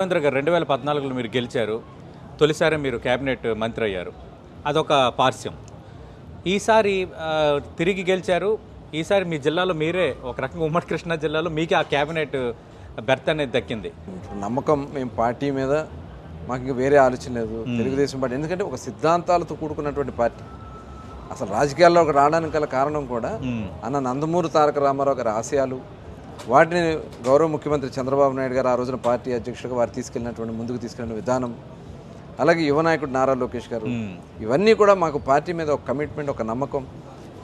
రవీంద్ర గారు రెండు వేల పద్నాలుగులో మీరు గెలిచారు. తొలిసారి మీరు కేబినెట్ మంత్రి అయ్యారు. అదొక పార్శ్యం ఈసారి తిరిగి గెలిచారు. ఈసారి మీ జిల్లాలో మీరే ఒక రకంగా ఉమ్మడి కృష్ణా జిల్లాలో మీకే ఆ కేబినెట్ బెర్త్ అనేది దక్కింది. నమ్మకం మేము పార్టీ మీద మాకు ఇంక వేరే ఆలోచన లేదు. తెలుగుదేశం పార్టీ. ఎందుకంటే ఒక సిద్ధాంతాలతో కూడుకున్నటువంటి పార్టీ. అసలు రాజకీయాల్లోకి రావడానికి గల కారణం కూడా. అన్న నందమూరి తారక రామారావు గారి ఆశయాలు వాటిని గౌరవ ముఖ్యమంత్రి చంద్రబాబు నాయుడు గారు ఆ రోజున పార్టీ అధ్యక్షుడిగా వారు తీసుకెళ్ళినటువంటి ముందుకు తీసుకెళ్ళిన విధానం అలాగే యువ నాయకుడు నారా లోకేష్ గారు. ఇవన్నీ కూడా మాకు పార్టీ మీద ఒక కమిట్మెంట్ ఒక నమ్మకం.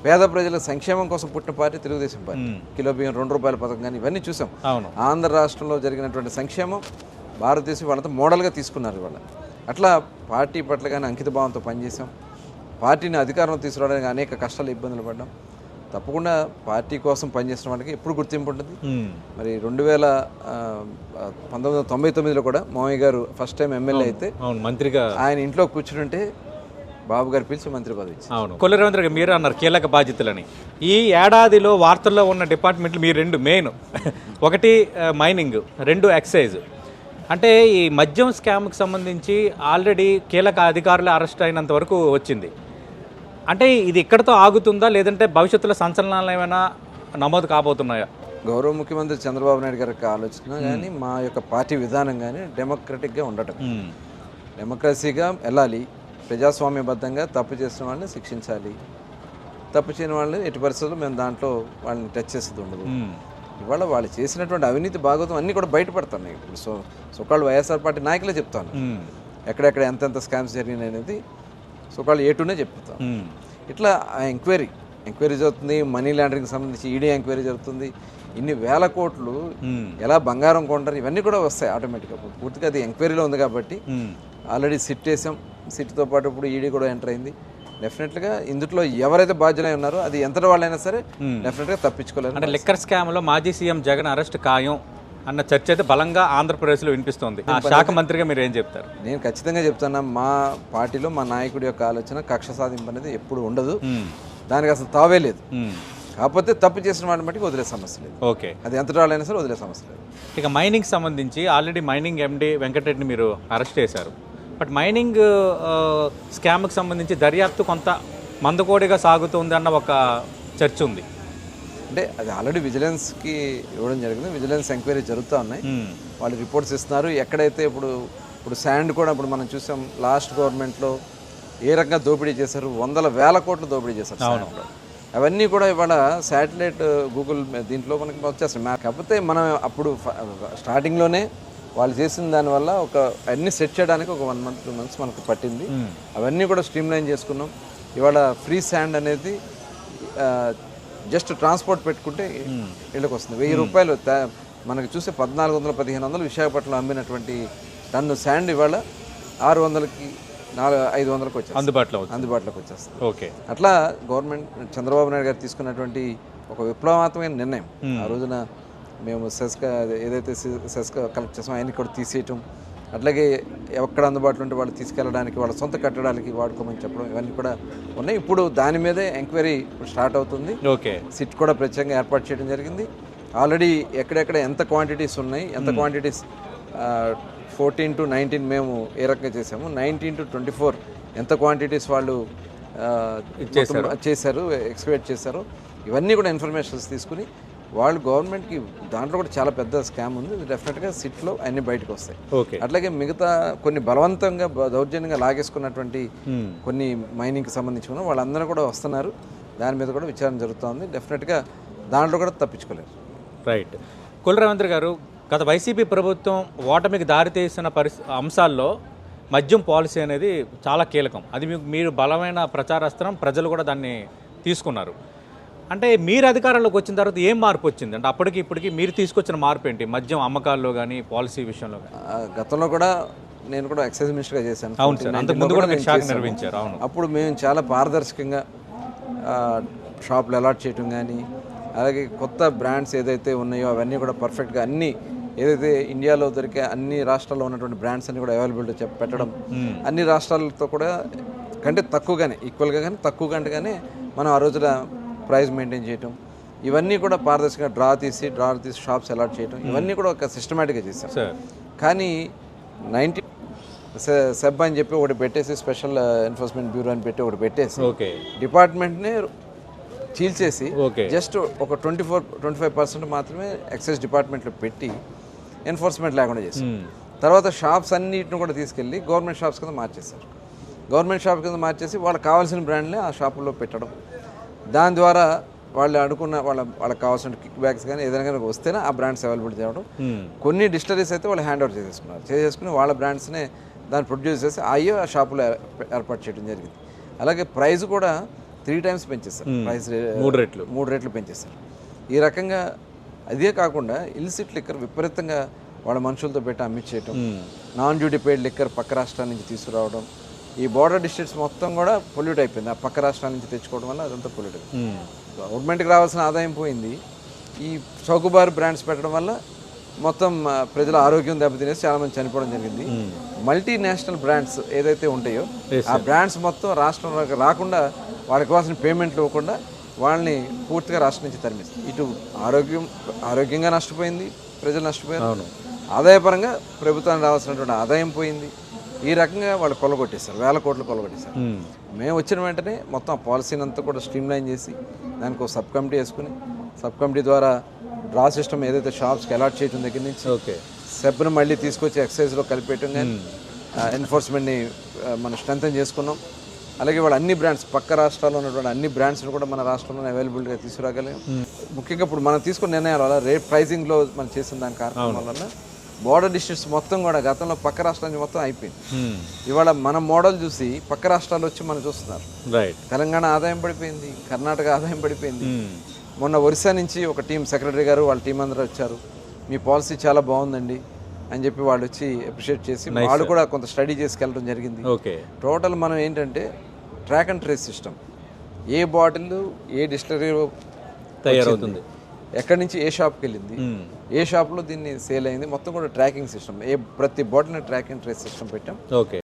పేద ప్రజల సంక్షేమం కోసం పుట్టిన పార్టీ తెలుగుదేశం పార్టీ. కిలో బియ్యం రెండు రూపాయల పథకం కానీ ఇవన్నీ చూసాం. ఆంధ్ర రాష్ట్రంలో జరిగినటువంటి సంక్షేమం భారతదేశం వాళ్ళతో మోడల్గా తీసుకున్నారు ఇవాళ. అట్లా పార్టీ పట్ల కానీ అంకిత భావంతో పనిచేసాం. పార్టీని అధికారంలో తీసుకురావడానికి అనేక కష్టాలు ఇబ్బందులు పడ్డాం. తప్పకుండా పార్టీ కోసం పనిచేసిన వాళ్ళకి ఎప్పుడు గుర్తింపు ఉంటుంది. మరి రెండు వేల పంతొమ్మిది వందల తొంభై తొమ్మిదిలో కూడా మామయ్య గారు ఫస్ట్ టైం ఎమ్మెల్యే అయితే మంత్రిగా. ఆయన ఇంట్లో కూర్చుంటే బాబు గారు పిలిచి మంత్రి పదవి ఇచ్చారు. అవును. కొల్లు రవీంద్ర గారు మీరు అన్నారు కీలక బాధ్యతలని. ఈ ఏడాదిలో వార్తల్లో ఉన్న డిపార్ట్మెంట్లు మీ రెండు మెయిన్. ఒకటి మైనింగ్ రెండు ఎక్సైజ్. అంటే ఈ మద్యం స్కామ్కి సంబంధించి ఆల్రెడీ కీలక అధికారులు అరెస్ట్ అయినంత వరకు వచ్చింది. అంటే ఇది ఇక్కడతో ఆగుతుందా? లేదంటే భవిష్యత్తులో సంచలనాలు ఏమైనా నమోదు కాబోతున్నాయా? గౌరవ ముఖ్యమంత్రి చంద్రబాబు నాయుడు గారి ఆలోచన కానీ మా యొక్క పార్టీ విధానం కానీ డెమోక్రటిక్గా ఉండటం. మ్మ్. డెమోక్రసీగా వెళ్ళాలి. ప్రజాస్వామ్యబద్ధంగా తప్పు చేసిన వాళ్ళని శిక్షించాలి. తప్పు చేయని వాళ్ళని ఎట్టి పరిస్థితుల్లో మేము దాంట్లో వాళ్ళని టచ్ చేసేది ఉండదు. మ్మ్. ఇవాళ వాళ్ళు చేసినటువంటి అవినీతి భాగవతం అన్నీ కూడా బయటపడుతున్నాయి. ఇప్పుడు సో సొకాళ్ళు వైఎస్ఆర్ పార్టీ నాయకులే చెప్తాను. ఎక్కడెక్కడ ఎంతెంత స్కామ్స్ జరిగినాయి అనేది సొకాళ్ళు ఏటూనే చెప్తాం మ్మ్. ఇట్లా ఆ ఎంక్వైరీ ఎంక్వైరీ జరుగుతుంది మనీ లాండరింగ్కి సంబంధించి ఈడీ ఎంక్వైరీ జరుగుతుంది ఇన్ని వేల కోట్లు. ఎలా బంగారం కొంటారు ఇవన్నీ కూడా వస్తాయి ఆటోమేటిక్గా పూర్తిగా అది ఎంక్వైరీలో ఉంది కాబట్టి. ఆల్రెడీ సిట్ వేసాం సిట్తో పాటు ఇప్పుడు ఈడీ కూడా ఎంటర్ అయింది డెఫినెట్గా ఇందులో ఎవరైతే బాధ్యులై ఉన్నారో అది ఎంతటి వాళ్ళైనా సరే డెఫినెట్గా తప్పించుకోలేరు అంటే లిక్కర్ స్కామ్లో మాజీ సీఎం జగన్ అరెస్ట్ ఖాయం అన్న చర్చ అయితే బలంగా ఆంధ్రప్రదేశ్లో వినిపిస్తోంది. ఆ శాఖ మంత్రిగా మీరు ఏం చెప్తారు? నేను ఖచ్చితంగా చెప్తున్నా మా పార్టీలో మా నాయకుడి యొక్క ఆలోచన కక్ష సాధింపు అనేది ఎప్పుడు ఉండదు. దానికి అసలు తావే లేదు. కాకపోతే తప్పు చేసిన వాడిని బట్టి వదిలే సమస్య లేదు. ఓకే. అది ఎంతటి వాళ్ళైనా సరే వదిలే సమస్య లేదు. ఇక మైనింగ్ సంబంధించి ఆల్రెడీ మైనింగ్ ఎండి వెంకటరెడ్డిని మీరు అరెస్ట్ చేశారు. బట్ మైనింగ్ స్కామ్కి సంబంధించి దర్యాప్తు కొంత మందకోడిగా సాగుతుంది అన్న ఒక చర్చ ఉంది. అంటే అది ఆల్రెడీ విజిలెన్స్కి ఇవ్వడం జరిగింది. విజిలెన్స్ ఎంక్వైరీ జరుగుతూ ఉన్నాయి. వాళ్ళు రిపోర్ట్స్ ఇస్తున్నారు. ఎక్కడైతే ఇప్పుడు ఇప్పుడు శాండ్ కూడా ఇప్పుడు మనం చూసాం లాస్ట్ గవర్నమెంట్లో ఏ రకంగా దోపిడీ చేశారు? వందల వేల కోట్లు దోపిడీ చేశారు. అవన్నీ కూడా ఇవాళ శాటిలైట్ గూగుల్ దీంట్లో మనకి వచ్చేస్తాయి. కాకపోతే మనం అప్పుడు స్టార్టింగ్లోనే వాళ్ళు చేసిన దానివల్ల ఒక అన్ని సెట్ చేయడానికి ఒక వన్ మంత్ టూ మంత్స్ మనకు పట్టింది. అవన్నీ కూడా స్ట్రీమ్ లైన్ చేసుకున్నాం. ఇవాళ ఫ్రీ శాండ్ అనేది జస్ట్ ట్రాన్స్పోర్ట్ పెట్టుకుంటే ఇళ్ళకి వస్తుంది వెయ్యి రూపాయలు తా- మనకి చూస్తే పద్నాలుగు వందల పదిహేను వందలు విశాఖపట్నంలో అమ్మినటువంటి టన్ను శాండ్ ఇవాళ ఆరు వందలకి నాలుగు ఐదు వందలకు వచ్చేస్తుంది. అందుబాటులో అందుబాటులోకి వచ్చేస్తుంది. ఓకే. అట్లా గవర్నమెంట్ చంద్రబాబు నాయుడు గారు తీసుకున్నటువంటి ఒక విప్లవాత్మకమైన నిర్ణయం. ఆ రోజున మేము సెస్క ఏదైతే సెస్క కలెక్ట్ చేసామో ఆయన్ని కూడా తీసేయటం అట్లాగే ఎక్కడ అందుబాటులో ఉంటే వాళ్ళు తీసుకెళ్ళడానికి వాళ్ళ సొంత కట్టడానికి వాడుకోమని చెప్పడం ఇవన్నీ కూడా ఉన్నాయి. ఇప్పుడు దాని మీదే ఎంక్వైరీ స్టార్ట్ అవుతుంది. ఓకే. సిట్ కూడా ప్రత్యేకంగా ఏర్పాటు చేయడం జరిగింది. ఆల్రెడీ ఎక్కడెక్కడ ఎంత క్వాంటిటీస్ ఉన్నాయి ఎంత క్వాంటిటీస్ ఫోర్టీన్ టు నైన్టీన్ మేము ఏ రకంగా చేసాము నైన్టీన్ టు ట్వంటీ ఫోర్ ఎంత క్వాంటిటీస్ వాళ్ళు చేశారు ఎక్స్పెక్ట్ చేశారు. ఇవన్నీ కూడా ఇన్ఫర్మేషన్స్ తీసుకుని వాళ్ళు గవర్నమెంట్కి దాంట్లో కూడా చాలా పెద్ద స్కామ్ ఉంది. డెఫినెట్గా సిట్లో అన్నీ బయటకు వస్తాయి. ఓకే. అట్లాగే మిగతా కొన్ని బలవంతంగా దౌర్జన్యంగా లాగేసుకున్నటువంటి. కొన్ని మైనింగ్కి సంబంధించి ఉన్న వాళ్ళందరూ కూడా వస్తున్నారు. దాని మీద కూడా విచారణ జరుగుతోంది. డెఫినెట్గా దాంట్లో కూడా తప్పించుకోలేరు. రైట్. కుల రవీంద్ర గారు గత వైసీపీ ప్రభుత్వం ఓటమికి దారితీసిన పరిస్థి అంశాల్లో మద్యం పాలసీ అనేది చాలా కీలకం. అది మీకు మీరు బలమైన ప్రచారాస్త్రం ప్రజలు కూడా దాన్ని తీసుకున్నారు. అంటే మీరు అధికారంలోకి వచ్చిన తర్వాత ఏం మార్పు వచ్చింది? అంటే అప్పటికి ఇప్పటికి మీరు తీసుకొచ్చిన మార్పు ఏంటి? మద్యం అమ్మకాల్లో కానీ పాలసీ విషయంలో కానీ గతంలో కూడా నేను కూడా ఎక్సైజ్ మినిస్టర్గా చేశాను. అవును సార్. 19 అంతకు లో ముందు కూడా శాఖ. నిర్వహించారు. అవును. అప్పుడు మేము చాలా పారదర్శకంగా షాపులు అలాట్ చేయటం కానీ అలాగే కొత్త బ్రాండ్స్ ఏదైతే ఉన్నాయో అవన్నీ కూడా పర్ఫెక్ట్గా అన్ని ఏదైతే ఇండియాలో దొరికే అన్ని రాష్ట్రాల్లో ఉన్నటువంటి బ్రాండ్స్ అన్ని కూడా అవైలబిలిటీ పెట్టడం అన్ని రాష్ట్రాలతో కూడా కంటే తక్కువగానే ఈక్వల్గా కానీ తక్కువ కంటేగానే మనం ఆ రోజున ప్రైస్ మెయింటైన్ చేయటం ఇవన్నీ కూడా పారదర్శకంగా డ్రా తీసి డ్రా తీసి షాప్స్ అలాట్ చేయటం ఇవన్నీ కూడా ఒక సిస్టమేటిక్గా చేశాం కానీ నైన్టీ సెబ్ అని చెప్పి ఒకటి పెట్టేసి స్పెషల్ ఎన్ఫోర్స్మెంట్ బ్యూరో అని పెట్టి ఒకటి పెట్టేసి డిపార్ట్మెంట్ని చీల్చేసి జస్ట్ ఒక twenty four twenty five percent మాత్రమే ఎక్సైజ్ డిపార్ట్మెంట్లో పెట్టి ఎన్ఫోర్స్మెంట్ లేకుండా చేశారు. తర్వాత షాప్స్ అన్నిటిని కూడా తీసుకెళ్ళి గవర్నమెంట్ షాప్స్ కింద మార్చేశారు. గవర్నమెంట్ షాప్ కింద మార్చేసి వాళ్ళకి కావాల్సిన బ్రాండ్లే ఆ షాపుల్లో పెట్టడం. దాని ద్వారా వాళ్ళు అనుకున్న వాళ్ళ వాళ్ళకి కావాల్సిన కిక్ బ్యాగ్స్ కానీ ఏదైనా కానీ వస్తేనే ఆ బ్రాండ్స్ అవైలబుల్ చేయడం. కొన్ని డిస్టరీస్ అయితే వాళ్ళు హ్యాండ్ ఓవర్ చేసేసుకున్నారు. చేసేసుకుని వాళ్ళ బ్రాండ్స్నే దాన్ని ప్రొడ్యూస్ చేసి అయ్యో ఆ షాపులో ఏర్ప- ఏర్పాటు చేయడం జరిగింది. అలాగే ప్రైస్ కూడా త్రీ టైమ్స్ పెంచేస్తారు ప్రైస్ మూడు రెట్లు. మూడు రెట్లు పెంచేస్తారు ఈ రకంగా అదే కాకుండా ఇల్సిట్ లిక్కర్ విపరీతంగా వాళ్ళ మనుషులతో పెట్టి అమ్మించేయటం నాన్ డ్యూటీ పెయిడ్ లిక్కర్ పక్క రాష్ట్రాల నుంచి తీసుకురావడం. ఈ బార్డర్ డిస్ట్రిక్ట్స్ మొత్తం కూడా పొల్యూట్ అయిపోయింది. ఆ పక్క రాష్ట్రాల నుంచి తెచ్చుకోవడం వల్ల అదంతా పొల్యూట్ అయిపోయింది గవర్నమెంట్కి రావాల్సిన ఆదాయం పోయింది. ఈ చౌకబారు బ్రాండ్స్ పెట్టడం వల్ల మొత్తం ప్రజల ఆరోగ్యం దెబ్బతినేసి చాలా మంది చనిపోవడం జరిగింది. మల్టీనేషనల్ బ్రాండ్స్ ఏదైతే ఉంటాయో ఆ బ్రాండ్స్ మొత్తం రాష్ట్రంలోకి రాకుండా వాళ్ళకి కావాల్సిన పేమెంట్లు ఇవ్వకుండా వాళ్ళని పూర్తిగా రాష్ట్రం నుంచి తరిమేస్తారు ఇటు ఆరోగ్యం ఆరోగ్యంగా నష్టపోయింది ప్రజలు నష్టపోయారు. ఆదాయపరంగా ప్రభుత్వానికి రావాల్సినటువంటి ఆదాయం పోయింది. ఈ రకంగా వాళ్ళు కొల్లగొట్టేశారు వేల కోట్లు కొల్లగొట్టేశారు. మేము వచ్చిన వెంటనే మొత్తం ఆ పాలసీని అంతా కూడా స్ట్రీమ్ లైన్ చేసి దానికి ఒక సబ్ కమిటీ వేసుకుని సబ్ కమిటీ ద్వారా డ్రా సిస్టమ్ ఏదైతే షాప్స్కి అలాట్ చేయడం దగ్గర నుంచి ఓకే. సెబ్ను మళ్ళీ తీసుకొచ్చి ఎక్సైజ్లో కలిపేయటం కానీ ఎన్ఫోర్స్మెంట్ని మనం స్ట్రెంథన్ చేసుకున్నాం. అలాగే వాళ్ళు అన్ని బ్రాండ్స్ పక్క రాష్ట్రాల్లో ఉన్నటువంటి అన్ని బ్రాండ్స్ని కూడా మన రాష్ట్రంలో అవైలబుల్గా తీసుకురాగలిగాం. ముఖ్యంగా ఇప్పుడు మనం తీసుకున్న నిర్ణయాల వల్ల రేట్ ప్రైజింగ్లో మనం చేసిన దాని కారణం వల్ల బోర్డర్ డిస్ట్రిక్ట్స్ మొత్తం కూడా గతంలో పక్క రాష్ట్రాల నుంచి మొత్తం అయిపోయింది. ఇవాళ మన మోడల్ చూసి పక్క రాష్ట్రాలు వచ్చి మనం చూస్తున్నారు. తెలంగాణ ఆదాయం పడిపోయింది కర్ణాటక ఆదాయం పడిపోయింది. మొన్న ఒరిస్సా నుంచి ఒక టీం సెక్రటరీ గారు వాళ్ళ టీం అందరూ వచ్చారు. మీ పాలసీ చాలా బాగుందండి అని చెప్పి వాళ్ళు వచ్చి అప్రిషియేట్ చేసి వాళ్ళు కూడా కొంత స్టడీ చేసుకెళ్ళడం జరిగింది. టోటల్ మనం ఏంటంటే ట్రాక్ అండ్ ట్రేస్ సిస్టమ్ ఏ బాటిల్ ఏ డిస్టిలరీలో తయారవుతుంది. ఎక్కడి నుంచి ఏ షాప్కి వెళ్ళింది ఏ షాప్లో దీన్ని సేల్ అయింది? మొత్తం కూడా ట్రాకింగ్ సిస్టమ్ ఏ ప్రతి బాటిల్ని ట్రాక్ అండ్ ట్రేస్ సిస్టమ్ పెట్టాం. ఓకే.